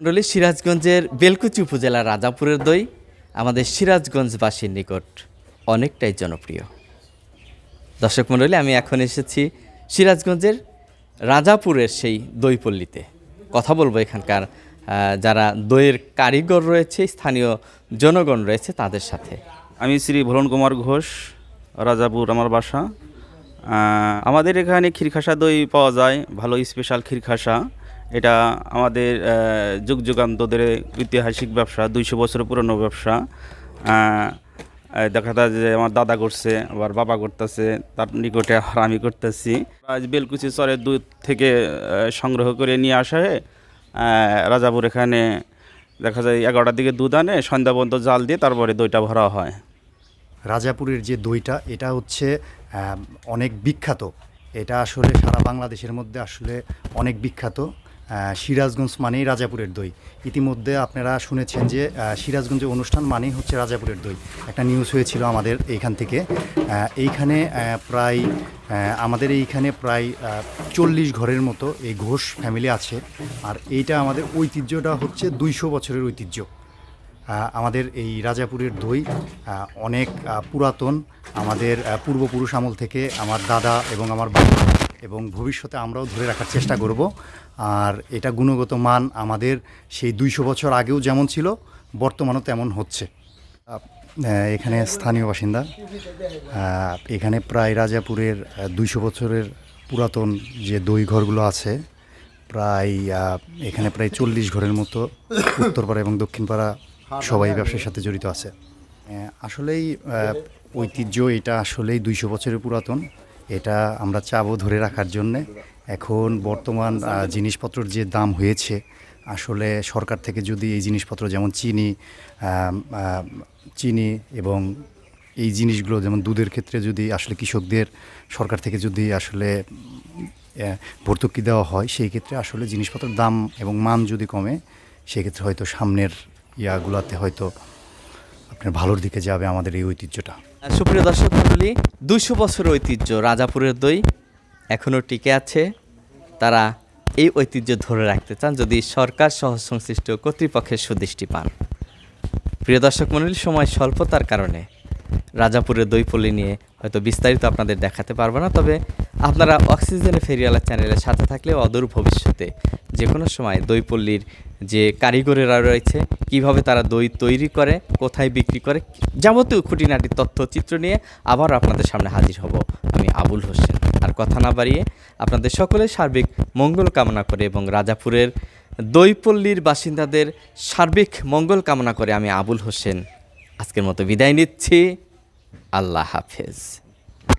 মন্ডলী সিরাজগঞ্জের বেলকুচি উপজেলার রাজাপুরের দই আমাদের সিরাজগঞ্জবাসীর নিকট অনেকটাই জনপ্রিয়। দর্শক মণ্ডলী আমি এখন এসেছি সিরাজগঞ্জের রাজাপুরের সেই দইপল্লীতে। কথা বলব এখানকার যারা দইয়ের কারিগর রয়েছে, স্থানীয় জনগণ রয়েছে তাদের সাথে। আমি শ্রী ভরণ কুমার ঘোষ, রাজাপুর আমার বাসা। আমাদের এখানে ক্ষীরখাসা দই পাওয়া যায়, ভালো স্পেশাল ক্ষীরখাসা। এটা আমাদের যুগ যুগান্তদের ঐতিহাসিক ব্যবসা, দুইশো বছর পুরনো ব্যবসা। দেখা যায় যে আমার দাদা করছে, আবার বাবা করতেছে, তার নিকটে আর আমি করতেছি। আজ বেলকুচি চরের দুধ থেকে সংগ্রহ করে নিয়ে আসা। হয় রাজাপুর এখানে দেখা যায় এগারোটার দিকে দুধ আনে, সন্ধ্যা পর্যন্ত জাল দিয়ে তারপরে দইটা ভরা হয়। রাজাপুরের যে দইটা, এটা হচ্ছে অনেক বিখ্যাত। এটা আসলে সারা বাংলাদেশের মধ্যে আসলে অনেক বিখ্যাত। সিরাজগঞ্জ মানেই রাজাপুরের দই। ইতিমধ্যে আপনারা শুনেছেন যে সিরাজগঞ্জে অনুষ্ঠান মানেই হচ্ছে রাজাপুরের দই। একটা নিউজ হয়েছিল আমাদের এইখান থেকে। এইখানে প্রায় আমাদের এইখানে প্রায় চল্লিশ ঘরের মতো এই ঘোষ ফ্যামিলি আছে। আর এইটা আমাদের ঐতিহ্যটা হচ্ছে দুইশো বছরের ঐতিহ্য। আমাদের এই রাজাপুরের দই অনেক পুরাতন। আমাদের পূর্বপুরুষ আমল থেকে আমার দাদা এবং আমার বাবা এবং ভবিষ্যতে আমরাও ধরে রাখার চেষ্টা করব। আর এটা গুণগত মান আমাদের সেই দুইশো বছর আগেও যেমন ছিল, বর্তমানও তেমন হচ্ছে। এখানে স্থানীয় বাসিন্দা এখানে প্রায় রাজাপুরের দুইশো বছরের পুরাতন যে দই ঘরগুলো আছে, প্রায় এখানে প্রায় চল্লিশ ঘরের মতো উত্তরপাড়া এবং দক্ষিণপাড়া সবাই ব্যবসার সাথে জড়িত আছে। আসলেই ঐতিহ্য এটা আসলেই দুইশো বছরের পুরাতন। এটা আমরা চাবো ধরে রাখার জন্যে। এখন বর্তমান জিনিসপত্রের যে দাম হয়েছে, আসলে সরকার থেকে যদি এই জিনিসপত্র যেমন চিনি চিনি এবং এই জিনিসগুলো যেমন দুধের ক্ষেত্রে যদি আসলে কৃষকদের সরকার থেকে যদি আসলে ভর্তুকি দেওয়া হয়, সেই ক্ষেত্রে আসলে জিনিসপত্রের দাম এবং মান যদি কমে সেক্ষেত্রে হয়তো সামনের ইয়াগুলোতে হয়তো আপনার ভালোর দিকে যাবে আমাদের এই ঐতিহ্যটা। সুপ্রিয় দর্শক মণ্ডলী দুশো বছর ঐতিহ্য রাজাপুরের দই এখনও টিকে আছে। তারা এই ঐতিহ্য ধরে রাখতে চান যদি সরকার সহ সংশ্লিষ্ট কর্তৃপক্ষের সুদৃষ্টি পান। প্রিয় দর্শক মণ্ডলী, সময় স্বল্পতার কারণে রাজাপুরের দইপল্লি নিয়ে হয়তো বিস্তারিত আপনাদের দেখাতে পারব না, তবে আপনারা অক্সিজেনে ফেরিওয়ালা চ্যানেলের সাথে থাকলে অদূর ভবিষ্যতে যে কোনো সময় দইপল্লির যে কারিগরেরা রয়েছে, কীভাবে তারা দই তৈরি করে, কোথায় বিক্রি করে, যাবতীয় খুঁটিনাটি তথ্যচিত্র নিয়ে আবার আপনাদের সামনে হাজির হব আমি আবুল হোসেন। আর কথা না বাড়িয়ে আপনাদের সকলের সার্বিক মঙ্গল কামনা করে এবং রাজাপুরের দইপল্লীর বাসিন্দাদের সার্বিক মঙ্গল কামনা করে আমি আবুল হোসেন। আজকের মতো বিদায় নিচ্ছি। আল্লাহ হাফেজ।